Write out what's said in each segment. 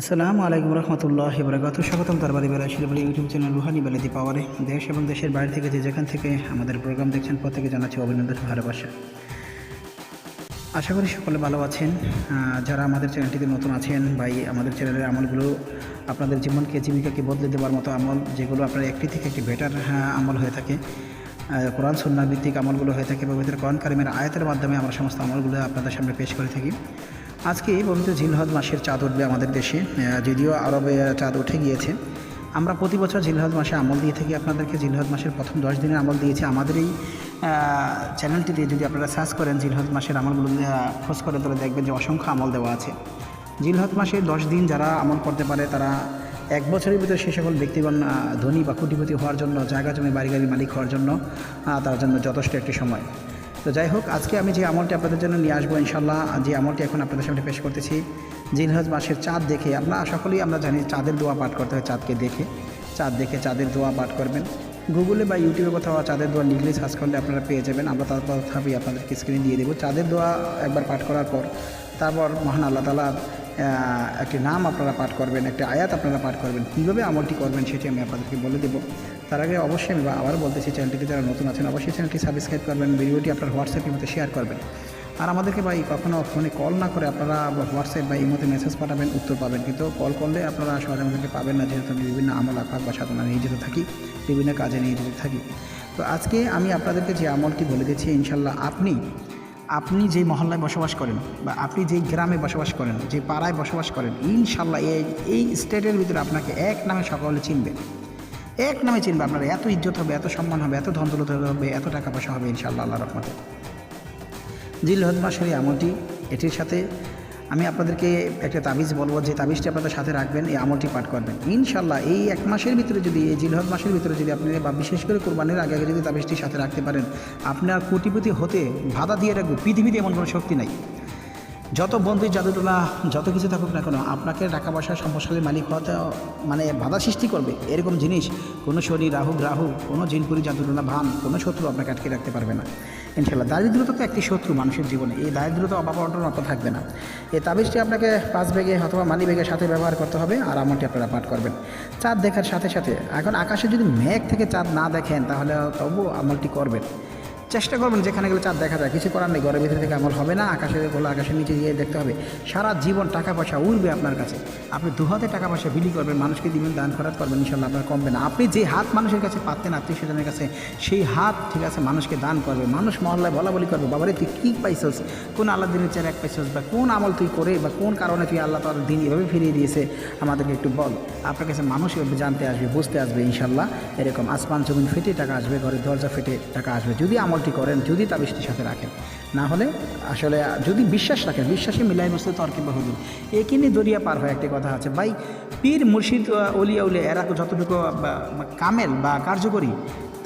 আসসালামু আলাইকুম রহমতুল্লাহ বরকাত স্বাগতম তারবারি বেলা শিলিগুড়ি ইউটিউব চ্যানেল রুহানি বেলাদি পাওয়ারে। দেশ এবং দেশের বাইরে থেকে যে যেখান থেকে আমাদের প্রোগ্রাম দেখছেন প্রত্যেকে জানাচ্ছি অভিনন্দন ভালোবাসা। আশা করি সকলে ভালো আছেন। যারা আমাদের চ্যানেলটিতে নতুন আছেন, ভাই, আমাদের চ্যানেলের আমলগুলো আপনাদের জীবনকে, জীবিকাকে বদলে দেওয়ার মতো আমল, যেগুলো আপনার একটি থেকে একটি বেটার আমল হয়ে থাকে। কোরআন সন্না ভিত্তিক আমলগুলো হয়ে থাকে পবিত্র কোরআন কারিমের আয়াতের মাধ্যমে আমরা সমস্ত আমলগুলো আপনাদের সামনে পেশ করে থাকি। আজকে পবিত্র জিলহজ মাসের চাঁদ উঠবে আমাদের দেশে যদিও আরবে চাঁদ উঠে গিয়েছে। আমরা প্রতি বছর জিলহজ মাসে আমল দিয়ে থাকি, আপনাদেরকে জিলহজ মাসের প্রথম দশ দিনের আমল দিয়েছি। আমাদের এই চ্যানেলটিতে যদি আপনারা সার্চ করেন জিলহজ মাসের আমলগুলো খোঁজ করে তাহলে দেখবেন যে অসংখ্য আমল দেওয়া আছে। জিলহজ মাসে দশ দিন যারা আমল করতে পারে, তারা এক বছরের ভিতরে সে সকল ব্যক্তিগণ ধনী বা কোটিপতি হওয়ার জন্য, জায়গা জমি বাড়ি গাড়ি মালিক হওয়ার জন্য তার জন্য যথেষ্ট একটি সময়। তো যাই হোক আজকে আমি যে আমলটি আপনাদের জন্য নিয়ে আসব ইনশাল্লাহ যে আমলটি এখন আপনাদের সামনে পেশ করতেছি জিনহজ মাসের চাঁদ দেখে আমরা সকলেই আমরা জানি চাঁদের দোয়া পাঠ করতে হয় চাঁদকে দেখে। চাঁদ দেখে চাঁদের দোয়া পাঠ করবেন। গুগলে বা ইউটিউবে কোথাও চাঁদের দোয়া লিখলে সার্চ করলে আপনারা পেয়ে যাবেন। আমরা তার তথাপি আপনাদেরকে স্ক্রিনে দিয়ে দেবো। চাঁদের দোয়া একবার পাঠ করার পর তারপর মহান আল্লাহ আহ, একটি নাম আপনারা পাঠ করবেন, একটি আয়াত আপনারা পাঠ করবেন, কীভাবে আমলটি করবেন সেটি আমি আপনাদেরকে বলে দেবো। তার আগে অবশ্যই আমি আবারও বলতেছি চ্যানেলটিতে যারা নতুন আছেন, অবশ্যই চ্যানেলটি সাবস্ক্রাইব করবেন, ভিডিওটি আপনার হোয়াটসঅ্যাপের মধ্যে শেয়ার করবেন। আর আমাদেরকে ভাই কখনো ফোনে কল না করে আপনারা হোয়াটসঅ্যাপ বা ইমোতে মেসেজ পাঠাবেন, উত্তর পাবেন। কিন্তু কল করলে আপনারা সহজে আমাদেরকে পাবেন না, যেহেতু আমি বিভিন্ন আমল আফাক বা সাধনা নিয়ে যেতে থাকি, বিভিন্ন কাজে নিয়ে যেতে থাকি। তো আজকে আমি আপনাদেরকে যে আমলটি বলে দিচ্ছি ইনশাল্লাহ আপনি আপনি যেই মহল্লায় বসবাস করেন বা আপনি যেই গ্রামে বসবাস করেন, যে পাড়ায় বসবাস করেন, ইনশাল্লাহ এই এই স্টেটের ভিতরে আপনাকে এক নামে সকলে চিনবে। এক নামে চিনবে আপনার এত ইজ্জত হবে, এত সম্মান হবে, এত ধন্দলত দৌলত হবে, এত টাকা পয়সা হবে ইনশাল্লাহ আল্লাহ রহমতে। জিল মাসের এই আমলটি, এটির সাথে আমি আপনাদেরকে একটা তাবিজ বলব, যে তাবিজটি আপনাদের সাথে রাখবেন, এই আমলটি পাঠ করবেন। ইনশাল্লাহ এই এক মাসের ভিতরে যদি, এই জিলহজ মাসের ভিতরে যদি আপনি, বা বিশেষ করে কোরবানির আগে আগে যদি তাবিজটি সাথে রাখতে পারেন, আপনার কোটিপতি হতে ভাদা দিয়ে রাখবে। পৃথিবীতে এমন কোনো শক্তি নাই। যত বন্ধু জাদুটোলা, যত কিছু থাকুক না কেন, আপনাকে টাকা পয়সা সম্পদশালী মালিক হতে মানে বাধা সৃষ্টি করবে। এরকম জিনিস, কোনো শরীর রাহু রাহু কোনো জিনপুরি জাদুটোলা ভান, কোনো শত্রু আপনাকে আটকে রাখতে পারবে না। ইনশাল্লাহ, দারিদ্রতা তো একটি শত্রু মানুষের জীবনে। এই দারিদ্রতা অভাব অত থাকবে না। এই তাবিজটি আপনাকে পাঁচ বেগে অথবা মানি বেগের সাথে ব্যবহার করতে হবে, আর আমলটি আপনারা পাঠ করবেন। চাঁদ দেখার সাথে সাথে, এখন আকাশে যদি মেঘ থেকে চাঁদ না দেখেন, তাহলে তবু আমলটি করবেন। চেষ্টা করবেন যেখানে গেলে চাঁদ দেখা যায়। কিছু করার নেই, ঘরের ভিতরে থেকে আমল হবে না, আকাশের গোলা আকাশের নিচে গিয়ে দেখতে হবে। সারা জীবন টাকা পয়সা উঠবে আপনার কাছে। আপনি দুহাতে টাকা পয়সা বিলি করবেন, মানুষকে দিবেন, দান খরাত করবেন, ইনশাল্লাহ আপনার কমবে না। আপনি যে হাত মানুষের কাছে পাতেন আত্মীয় স্বজনের কাছে, সেই হাত ঠিক আছে, মানুষকে দান করবে। মানুষ মহল্লায় বলা বলি করবে, বাবারে, তুই কী পাইছস? কোন আল্লাহ দিনের চেয়ে এক পাইছস? বা কোন আমল তুই করে, বা কোন কারণে তুই আল্লাহ তার দিন এভাবে ফিরিয়ে দিয়েছে? আমাদেরকে একটু বল। আপনার কাছে মানুষ এভাবে জানতে আসবে, বুঝতে আসবে, ইনশাল্লাহ। এরকম আসমান, জমিন, ফেটে টাকা আসবে, ঘরের দরজা ফেটে টাকা আসবে। যদি আমলটি করেন যদি তা বৃষ্টির সাথে রাখেন। না হলে আসলে যদি বিশ্বাস রাখেন, বিশ্বাসে মিলাই মস্ত তর্কে বহুদিন। একে নিয়ে দরিয়া পার হয় একটি কথা আছে, ভাই, পীর মুর্শিদ অলিয়া উলিয়া এরা যতটুকু কামেল বা কার্যকরী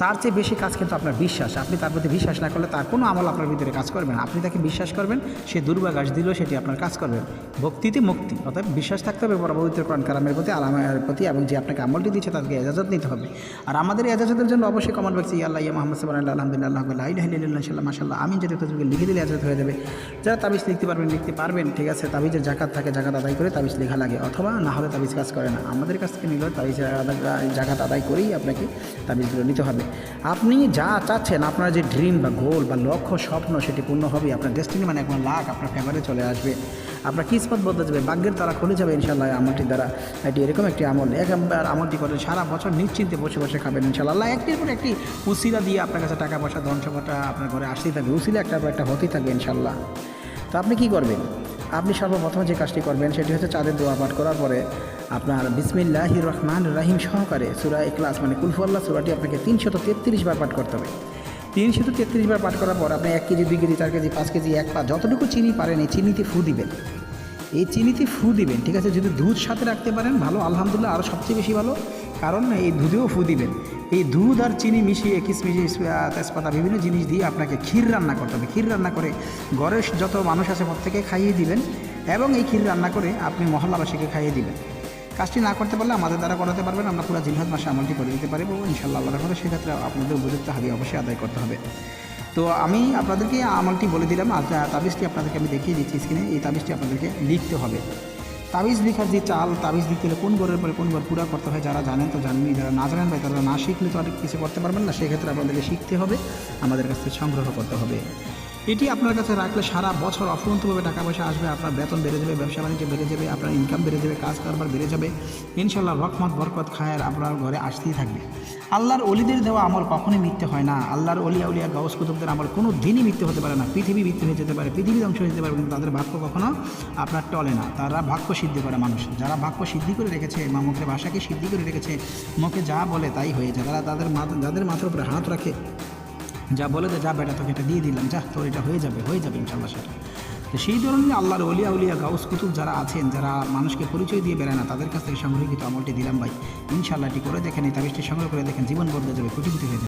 তার চেয়ে বেশি কাজ কিন্তু আপনার বিশ্বাস। আপনি তার প্রতি বিশ্বাস না করলে তার কোনো আমল আপনার ভিতরে কাজ করবে না। আপনি তাকে বিশ্বাস করবেন, সে দুর্বাঘাস দিলেও সেটি আপনার কাজ করবে। ভক্তিতে মুক্তি, অর্থাৎ বিশ্বাস থাকতে হবে পবিত্র কোরআন কালামের প্রতি, আলামের প্রতি এবং যে আপনাকে আমলটি দিচ্ছে তাদেরকে এজাজত নিতে হবে। আর আমাদের এজাজতের জন্য অবশ্যই কমন ব্যক্তি আল্লাহ, ইয়া মোহাম্মদ সাল্লাহ আলহামদুলিল্লাহ, আল্লাহ মাসাল্লাহ আমি যদি তাদেরকে লিখে দিলে এজাজত হয়ে যাবে। যারা তাবিজ লিখতে পারবেন লিখতে পারবেন, ঠিক আছে? তাবিজের জাকাত থাকে জাকাত আদায় করে তাবিজ লেখা লাগে। অথবা না হলে তাবিজ কাজ করে না। আমাদের কাছ থেকে নিলেও তাবিজ জাকাত আদায় করেই আপনাকে তাবিজগুলো নিতে হবে। আপনি যা চাচ্ছেন, আপনার যে ড্রিম বা গোল বা লক্ষ্য, স্বপ্ন, সেটি পূর্ণ হবে, আপনার ডেস্টিনি মানে এখন লাখ আপনার ফেভারে চলে আসবে। আপনার কিসমত বদলে যাবে? ভাগ্যের তারা খুলে যাবে ইনশাল্লাহ এই আমলটির দ্বারা। এটি এরকম একটি আমল। একবার আমলটি করে সারা বছর নিশ্চিন্তে বসে বসে খাবেন ইনশাল্লাহ একটির পর একটি উসিলা দিয়ে আপনার কাছে টাকা পয়সা ধন সম্পদটা আপনার ঘরে আসতেই থাকবে। উসিলা একটার পর একটা হতেই থাকবে ইনশাল্লাহ তো আপনি কি করবেন? আপনি সর্বপ্রথম যে কাজটি করবেন, সেটি হচ্ছে চাঁদের দোয়া পাঠ করার পরে আপনার বিসমিল্লাহ রহমান রাহিম সহকারে সুরা ক্লাস মানে কুলফুল্লাহ সুরাটি আপনাকে তিনশত তেত্রিশ বার পাঠ করতে হবে। তিনশত তেত্রিশ বার পাঠ করার পর আপনি এক কেজি, দুই কেজি, চার কেজি, পাঁচ কেজি, এক পা যতটুকু চিনি পারেন, এই চিনিতে ফু দিবেন। এই চিনিতে ফু দিবেন, ঠিক আছে? যদি দুধ সাথে রাখতে পারেন, ভালো, আলহামদুলিল্লাহ আরও সবচেয়ে বেশি ভালো। কারণ এই দুধেও ফু দিবেন। এই দুধ আর চিনি মিশিয়ে কিশমিশি তেজপাতা, বিভিন্ন জিনিস দিয়ে আপনাকে ক্ষীর রান্না করতে হবে। ক্ষীর রান্না করে ঘরের যত মানুষ আছে প্রত্যেকে খাইয়ে দিবেন এবং এই ক্ষীর রান্না করে আপনি মহল্লাবাসীকে খাইয়ে দিবেন। কাজটি না করতে পারলে আমাদের দ্বারা করাতে পারবেন। আমরা পুরো জিনহাত মাসে আমলটি করে দিতে পারব ইনশাল্লাহ আল্লাহ রহমতে সেক্ষেত্রে আপনাদের উপযুক্ত হাবি অবশ্যই আদায় করতে হবে। তো আমি আপনাদেরকে আমলটি বলে দিলাম। আর তাবিজটি আপনাদেরকে আমি দেখিয়ে দিচ্ছি স্ক্রিনে। এই তাবিজটি আপনাদেরকে লিখতে হবে। তাবিজ লিখার যে চাল, তাবিজ দিতে গেলে কোন গরের পরে কোন গর পুরা করতে হয় যারা জানেন তো জানেনি যারা না জানেন ভাই, তারা না শিখলে তো আর কিছু করতে পারবেন না। সেক্ষেত্রে আপনাদেরকে শিখতে হবে, আমাদের কাছ থেকে সংগ্রহ করতে হবে। এটি আপনার কাছে রাখলে সারা বছর অফুরন্তভাবে টাকা পয়সা আসবে, আপনার বেতন বেড়ে যাবে, ব্যবসা বাণিজ্য বেড়ে যাবে, আপনার ইনকাম বেড়ে যাবে, কাজ কারবার বেড়ে যাবে। ইনশাল্লাহ রকমত বরকত, খায়ের আপনার ঘরে আসতেই থাকবে। আল্লাহর অলিদের দেওয়া আমল কখনোই মিথ্যে হয় না। আল্লাহর অলিয়া উলিয়া, গাউস কুতুবদের আমল কোনো দিনই মিথ্যে হতে পারে না। পৃথিবী মিথ্যে হয়ে যেতে পারে, পৃথিবী ধ্বংস হয়ে যেতে পারে, কিন্তু তাদের ভাগ্য কখনো আপনার টলে না। তারা ভাগ্য সিদ্ধি করে মানুষ। যারা ভাগ্য সিদ্ধি করে রেখেছে মা মুখের ভাষাকে সিদ্ধি করে রেখেছে, মুখে যা বলে তাই হয়ে যায়। তারা তাদের মাথা, যাদের মাথার উপরে হাত রাখে যা বলে দে, যা বেটা, তোকে এটা দিয়ে দিলাম, যা, তোর এটা হয়ে যাবে হয়ে যাবে ইনশাল্লাহ সেটা। তো সেই ধরনের আল্লাহর অলিয়া উলিয়া গাউস কুতুব যারা আছেন, যারা মানুষকে পরিচয় দিয়ে বেড়ায় না, তাদের কাছ থেকে সংগ্রহীকৃত আমলটি দিলাম ভাই। ইনশাল্লাহ এটি করে দেখেন, এই তাবিজটি সংগ্রহ করে দেখেন, জীবন বদলে যাবে কোটি কোটি হয়ে যাবে।